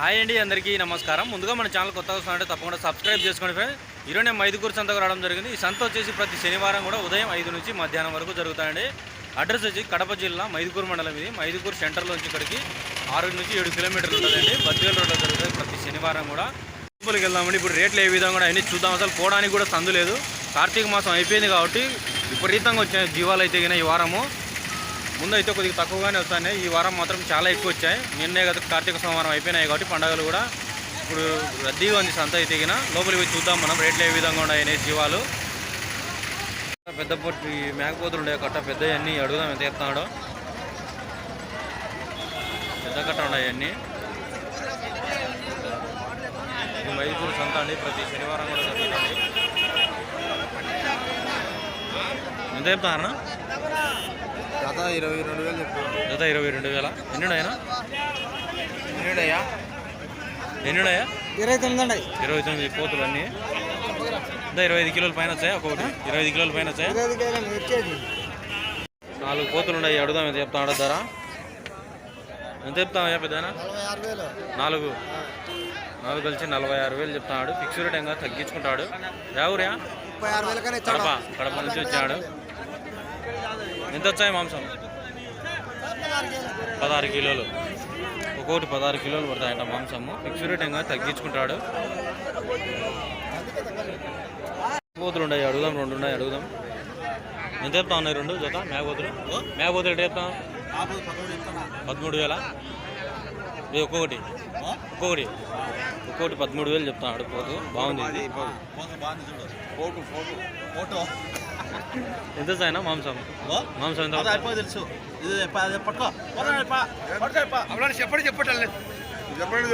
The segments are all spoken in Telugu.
హాయ్ అండి అందరికీ నమస్కారం. ముందుగా మన ఛానల్ కొత్తగా వస్తుంటే తప్పకుండా సబ్స్క్రైబ్ చేసుకోండి ఫ్రెండ్స్ ఈరోజు నేను మైదుకూరు సంతకు రావడం జరిగింది. ఈ సంత వచ్చేసి ప్రతి శనివారం కూడా ఉదయం ఐదు నుంచి మధ్యాహ్నం వరకు జరుగుతాయండి. అడ్రస్ వచ్చి కడప జిల్లా మైదుకూరు మండలం ఇది. మైదుకూరు సెంటర్లో నుంచి ఇక్కడికి ఆరు నుంచి ఏడు కిలోమీటర్లు ఉంటుందండి. బద్వేల రోడ్లో జరుగుతుంది ప్రతి శనివారం కూడా. లోపలికి వెళ్దామండి. ఇప్పుడు రేట్లు ఏ విధంగా కూడా అన్ని చూద్దాం. అసలు పోవడానికి కూడా సందు లేదు. కార్తీక మాసం అయిపోయింది కాబట్టి విపరీతంగా వచ్చిన జీవాలు అయితే ఈ వారము. ముందు అయితే కొద్దిగా తక్కువగానే వస్తున్నాయి ఈ వారం మాత్రం చాలా ఎక్కువ వచ్చాయి నిన్నే కదా కార్తీక సోమవారం అయిపోయినాయి కాబట్టి పండగలు కూడా ఇప్పుడు రద్దీగా ఉంది సంత అయితే లోపలికి చూద్దాం మనం. రేట్లు ఏ విధంగా ఉన్నాయి జీవాలు. పెద్ద పొట్టి మేకపోతులు ఉండే కట్ట పెద్ద అన్నీ అడుగుదాం ఎంత చెప్తున్నాడో పెద్ద కట్ట ఉన్నాయి అన్నీ. ఇది మైసూరు సంత అండి. ప్రతి శనివారం కూడా జరుగుతుంది. ఎంత చెప్తారన్నా? గత ఇరవై రెండు వేలు చెప్పాను జత ఇరవై రెండు వేల? ఎన్నుడయా ఇరవై తొమ్మిది అండి. ఇరవై తొమ్మిది కోతులు అన్నీ. ఇంకా ఇరవై ఐదు కిలోల పైన వచ్చాయి ఒక్కొక్కటి ఇరవై ఐదు కిలోల పైన వచ్చాయి? నాలుగు కోతులు ఉన్నాయి అడుగుదాం ఎంత చెప్తా ధర. ఎంత చెప్తామయ్యా పెద్దనా? నాలుగు. నాలుగు కలిసి నలభై ఆరు వేలు చెప్తాడు. ఫిక్స్ రేట్ ఇంకా తగ్గించుకుంటాడు. కానీ కడప కడప నుంచి వచ్చాడు. ఎంత వచ్చాయి మాంసం? పదహారు కిలోలు. ఒక్కొక్కటి పదహారు కిలోలు పడతాయంట మాంసము. ఫిక్స్ రేట్ ఇంకా తగ్గించుకుంటాడు. మేకపోతులు ఉన్నాయి అడుగుదాం రెండు ఉన్నాయి అడుగుదాం. ఎంత చెప్తా ఉన్నాయి రెండు జత? మేకపోతులు? మేకపోతులు ఎటు చెప్తాం పదమూడు వేల. ఇది ఒక్కొక్కటి. ఒక్కొక్కటి. ఒక్కొక్కటి పదమూడు వేలు చెప్తాడు పోతు. బాగుంది. Photo photo photo. ఎంత సాయినా మాంసం. మాంసం ఎంత తెలుసు. ఇది అది పట్టుకో. చెప్పండి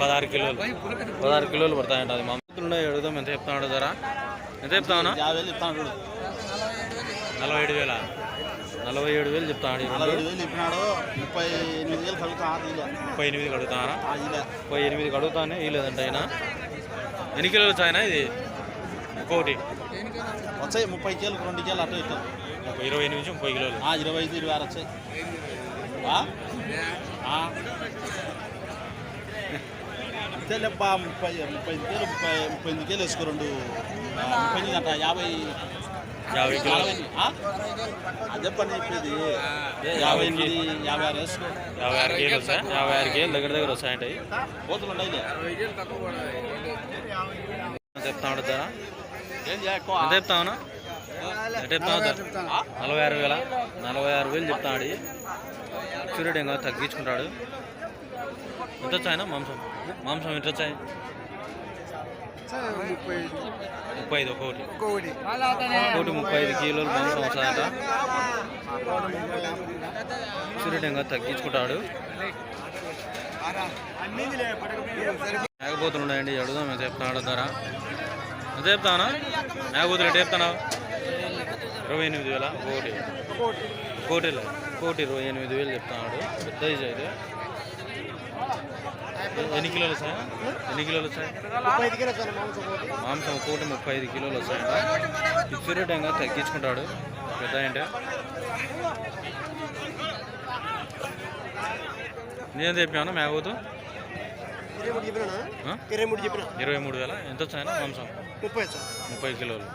పదహారు కిలోలు. పదహారు కిలోలు పడతాయంట అది ఉన్నాయి? అడుగుదాం ఎంత చెప్తాడు ధర? ఎంత చెప్తావునా నలభై ఏడు వేల? నలభై ఏడు వేలు చెప్తాడు ముప్పై ఎనిమిది ఇలా ముప్పై ఎనిమిది కడుగుతారా ఇలా ముప్పై ఎనిమిది కడుగుతానే ఇలేదంట ఆయన. ఎన్ని కిలోలు వచ్చాయనా ఇది? ఒక్కొక్కటి వచ్చాయి ముప్పై కేలు రెండు కేలు అటు ఇటు. ఇరవై ఎనిమిది నుంచి ముప్పై కిలోలు. ఆ, ఇరవై ఐదు ఇరవై ఆరు వచ్చాయి. ఆ? ఆ. అంతేలేప్పా ముప్పై ముప్పై ఐదు కేలు ముప్పై ముప్పై ఎనిమిది కేలు వేసుకో రెండు ఆ, ముప్పై ఎనిమిది అంట యాభై. యాభై కిలోలు. యాభై ఆ? అదే పని చెప్పేది యాభై ఎనిమిది యాభై ఆరు వేసుకో. యాభై ఆరు కేలు వస్తాయి? యాభై ఆరు కేలు దగ్గర దగ్గర వస్తాయంట. కోతులు ఉన్నాయి ఏం చేయకో ఎంత చెప్తావునా? ఎంత చెప్తావు? నలభై ఆరు వేల. నలభై ఆరు వేలు చెప్తాడు సూర్యుడు ఇంకా తగ్గించుకుంటాడు. ఎంత వచ్చాయన మాంసం. మాంసం ఎంత వచ్చాయి? ముప్పై ఐదు ఒక్కొక్కటి. ఇంకొకటి ఒక్కొక్కటి ముప్పై ఐదు కిలోలు మాంసం వస్తాయంట. సూర్యుడు ఇంకా తగ్గించుకుంటాడు. మేకపోతులు ఉన్నాయండి అడుగుదాం చెప్తున్నాడు ధర. ఎంత చెప్తానా మేకపోతులు ఎట్ట చెప్తానా? ఇరవై ఎనిమిది వేల? కోటి. కోటి కోటి ఇరవై ఎనిమిది వేలు చెప్తున్నాడు పెద్ద ఇది అయితే. ఎన్ని కిలోలు వస్తాయి? ఎన్ని కిలోలు వస్తాయి? సార్ మాంసం ఒకటి ముప్పై ఐదు కిలోలు వస్తాయంట. ఫిక్స్ రేట్ ఇంకా తగ్గించుకుంటాడు. పెద్ద అంటే. నేను చెప్పాను మేకూతు ఇరవై మూడు చెప్పినా? ఇరవై వేల. ఎంత వచ్చాయన మాంసం? ముప్పై ముప్పై కిలోలు.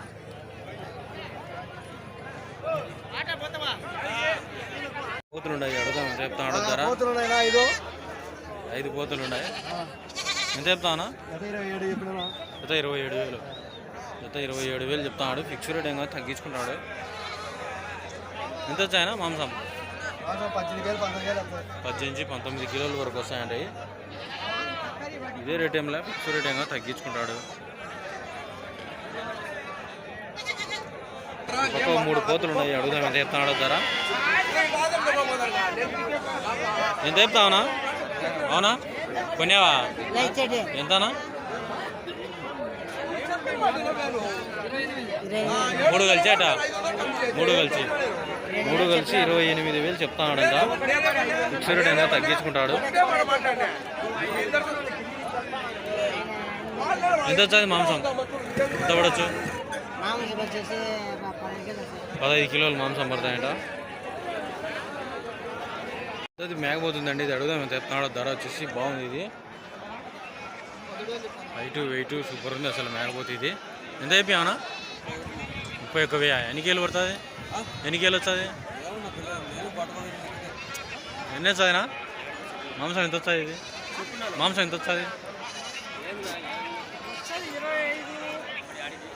పోతులు ఉన్నాయి అడుగుదాం. ఎంత చెప్తాను ధర? కోతులు ఉన్నాయినా ఐదు? ఐదు పోతులు ఉన్నాయి ఎంత చెప్తానా గత ఇరవై ఏడు చెప్పిన జత ఇరవై ఏడు వేలు. జత ఇరవై ఏడు వేలు చెప్తాడు ఫిక్స్ రేట్ ఏమో తగ్గించుకుంటాడు ఎంత వచ్చాయన మాంసం? పద్దెనిమిది పంతొమ్మిది కిలోల వరకు వస్తాయండి ఇదే రేట్ ఏం లే ఫిక్స్ రేట్ ఏమో తగ్గించుకుంటాడు. ఒక మూడు కోతులు ఉన్నాయి అడుగుదాం ఎంత చెప్తున్నాడు ధర ఎంత చెప్తావునా? అవునా? కొనేవా ఎంతనా? మూడు కలిసి అట మూడు కలిసి. మూడు కలిసి ఇరవై ఎనిమిది వేలు చెప్తాడంట ఫిక్స్డ్ రేట్ అయినా తగ్గించుకుంటాడు. ఎంత వచ్చేది మాంసం? ఎంత పడవచ్చు పదహైదు కిలోలు మాంసం పడతాయంట. అది మేకపోతుందండి ఇది అడుగుదాం ఎంత ధర వచ్చేసి బాగుంది ఇది. హైటు వెయిట్ సూపర్ ఉంది అసలు మేకపోతే ఇది. ఎంత అయిపోయావునా ముప్పై ఒక్క వెయ్యి ఎన్ని కేలు పడుతుంది? ఎన్ని కేలు వస్తుంది? ఎన్ని వస్తుందినా మాంసం ఎంత వస్తుంది ఇది? మాంసం ఎంత వస్తుంది?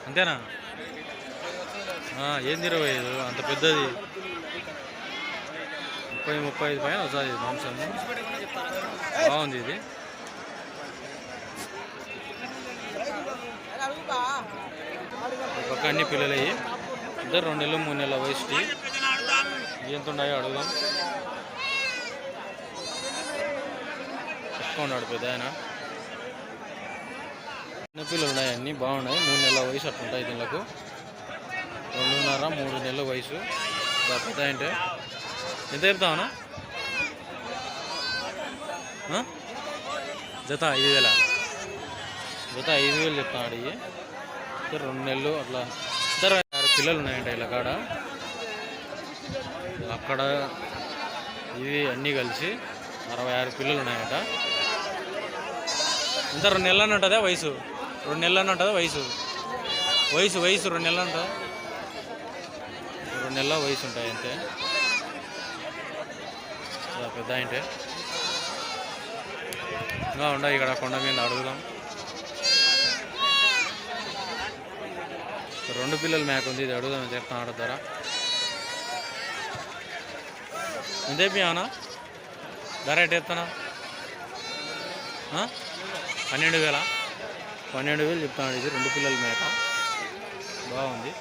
అంతేనా? ఆ, ఏంది ఇరవై ఐదు అంత పెద్దది. ముప్పై ముప్పై ఐదు పైన వస్తుంది మాంసం. బాగుంది ఇది. పక్క అన్ని పిల్లలయ్యి ఇద్దరు రెండు నెలలు మూడు నెలల వయసుకి ఎంత ఉన్నాయో అడుగుదాం. ఎక్కువ ఉన్నాడు పెద్ద ఆయన చిన్న పిల్లలు ఉన్నాయి అన్నీ బాగున్నాయి. మూడు నెలల వయసు అట్లుంటాయి దీనికి రెండున్నర మూడు నెలల వయసు. పెద్ద అంటే ఎంత చెప్తావునా ఆ? జత ఐదు వేల? జత ఐదు వేలు చెప్తా అడిగి రెండు నెలలు అట్లా. ఇద్దరు ఆరు పిల్లలు ఉన్నాయంట ఇలా కాడ. అక్కడ ఇవి అన్నీ కలిసి అరవై ఆరు పిల్లలు ఉన్నాయంట. ఇంత రెండు నెలలు ఉంటుందా వయసు? రెండు నెలలు ఉంటుందా వయసు? వయసు వయసు రెండు నెలలు ఉంటుందా? రెండు నెలల వయసు ఉంటాయి అంతే. చాలా పెద్ద అంటే ఇంకా ఉండవు ఇక్కడ కొండ మీద అడుగుదాం. రెండు పిల్లల మేక ఉంది ఇది అడుగుదాం చెప్తాను ఆడతారా ఎంత అయిపోయావునా ధర ఎట్ పన్నెండు వేల? పన్నెండు వేలు చెప్తాను ఇది రెండు పిల్లల మేక బాగుంది.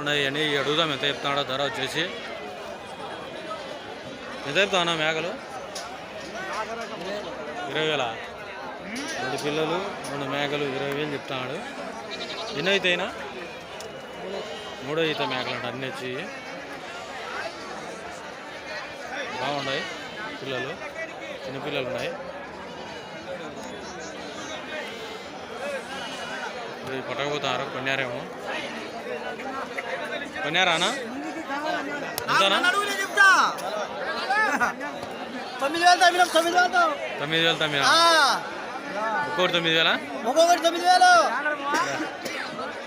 ఉన్నాయి అని అడుగుదాం ఎంత చెప్తాడో ధర వచ్చేసి. ఎంత చెప్తానా మేకలు? ఇరవై వేల రెండు పిల్లలు రెండు మేకలు ఇరవై వేలు చెప్తాడు ఎన్ని అయితేనా మూడో ఈత మేకలు అంట అన్నీ వచ్చి. బాగున్నాయి పిల్లలు. చిన్న పిల్లలు ఉన్నాయి. ఇవి పట్టకపోతారు కొన్నారేమో. కొన్నారానా? తొమ్మిది వేలు తమ్మినాం? తొమ్మిది వేలు తొమ్మిది వేలు ఒక్కోటి తొమ్మిది వేలా? ఒక్కొక్కటి తొమ్మిది వేలు.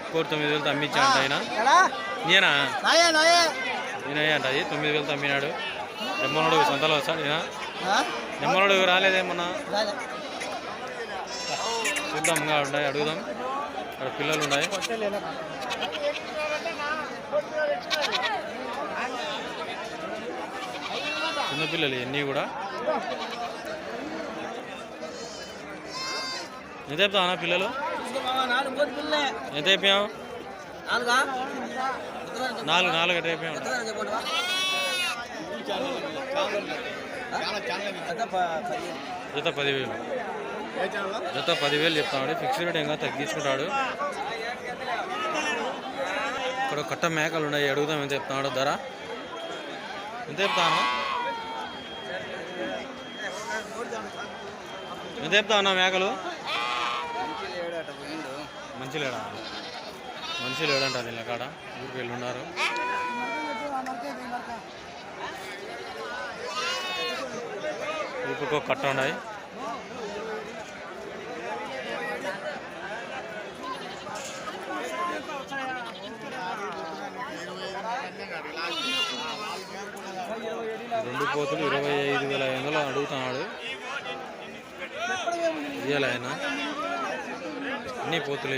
ఒక్కోటి తొమ్మిది వేలు తమ్మించా అంట ఆయన నేనా అంట? అది తొమ్మిది వేలు తమ్మినాడు. నిమ్మనుడు సంతలో వస్తాడు ఈయన? నిమ్మనుడు రాలేదేమన్నా రాలే. చూద్దాం ఇంకా అడుగుదాం. అక్కడ పిల్లలు ఉన్నాయి. చిన్న పిల్లలు ఎన్ని కూడా. ఎంత చెప్తావు పిల్లలు? ఎంత చెప్పావు నాలుగు నాలుగు ఎట్ అయిపోయావు జత పదివేలు. జత పదివేలు చెప్తాడు. ఫిక్స్డ్ రేట్ ఇంకా తగ్గించుకుంటాడు. ఇక్కడ కట్ట మేకలు ఉన్నాయి అడుగుదాం ఎంత చెప్తున్నాడు ధర. ఎంత చెప్తాను? ఎంత చెప్తాను మేకలు? మంచి లేడా? మనిషి లేడంట వీళ్ళ కాడ. ఊరికి వెళ్ళి ఉన్నారు. ఇప్పుడు కట్ట ఉన్నాయి. రెండు కోతులు ఇరవై ఐదు వేల ఐదు వందలు అడుగుతున్నాడు. ఇవ్వాలి ఆయన. అన్ని పోతులు.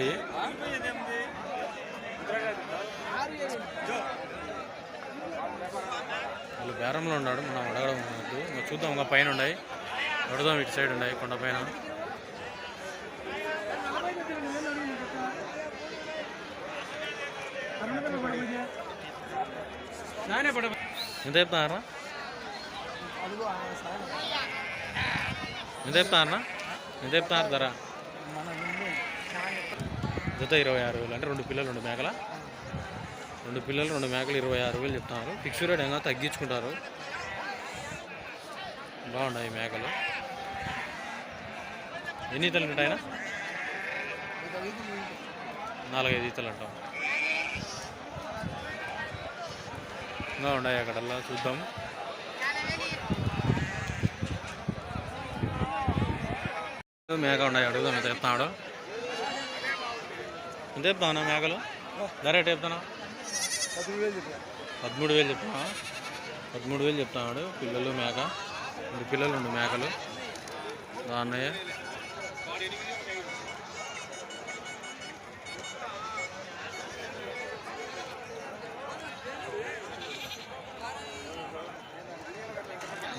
వాళ్ళు బేరంలో ఉన్నాడు. మనం అడగడం వద్దు. ఇంకా చూద్దాం. ఇంకా పైన ఉన్నాయి. అడుగుదాం ఇటు సైడ్ ఉన్నాయి. కొండ పైన. ఎంత చెప్తున్నారా ఎంత చెప్తారా ఎంత చెప్తారు ధర? జత ఇరవై ఆరు వేలు. అంటే రెండు పిల్లలు రెండు మేకల? రెండు పిల్లలు రెండు మేకలు ఇరవై ఆరు వేలు చెప్తున్నారు. ఫిక్స్ రేట్ ఏమైనా తగ్గించుకుంటారు? బాగున్నాయి మేకలు? ఎన్ని ఈతలు ఉంటాయినా నాలుగైదు ఈతలు అంటాం బాగున్నాయి అక్కడల్లా చూద్దాం. మేక ఉన్నాయి అడుగుదాం ఎంత చెప్తున్నాడు ఎంత చెప్తావు మేకలు ధర ఎట్ చెప్తాను? పదమూడు వేలు చెప్తున్నా పదమూడు వేలు చెప్తున్నాడు పిల్లలు మేక రెండు పిల్లలు ఉండు మేకలు అన్నయ్య.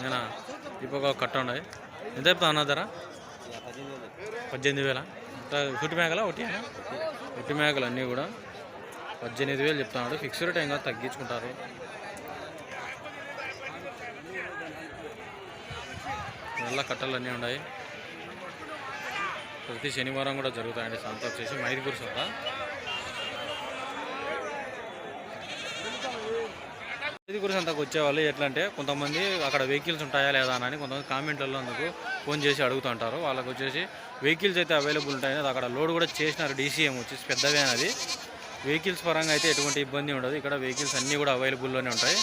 నేనా? ఇప్పుడు ఒక కట్ట ఉన్నాయి ఎంత చెప్తా అన్న ధర? పద్దెనిమిది వేల? ఫుట్టి మేకలా ఒకటి ఒట్టి మేకలు అన్నీ కూడా పద్దెనిమిది వేలు చెప్తున్నాడు. ఫిక్స్డ్ టైం కాదు తగ్గించుకుంటారు. నల్ల కట్టలు అన్నీ ఉన్నాయి. ప్రతి శనివారం కూడా జరుగుతాయండి సంత వచ్చేసి మైదుగురు సంత. ఇది గురించి అంతకు వచ్చేవాళ్ళు. ఎట్లా అంటే కొంతమంది అక్కడ వెహికల్స్ ఉంటాయా లేదా అని కొంతమంది కామెంట్లలో అందుకు ఫోన్ చేసి అడుగుతుంటారు. వాళ్ళకి వచ్చేసి వెహికల్స్ అయితే అవైలబుల్ ఉంటాయని అది అక్కడ లోడ్ కూడా చేసినారు డీసీఎం వచ్చేసి పెద్దవే అది. వెహికల్స్ పరంగా అయితే ఎటువంటి ఇబ్బంది ఉండదు. ఇక్కడ వెహికల్స్ అన్నీ కూడా అవైలబుల్లోనే ఉంటాయి.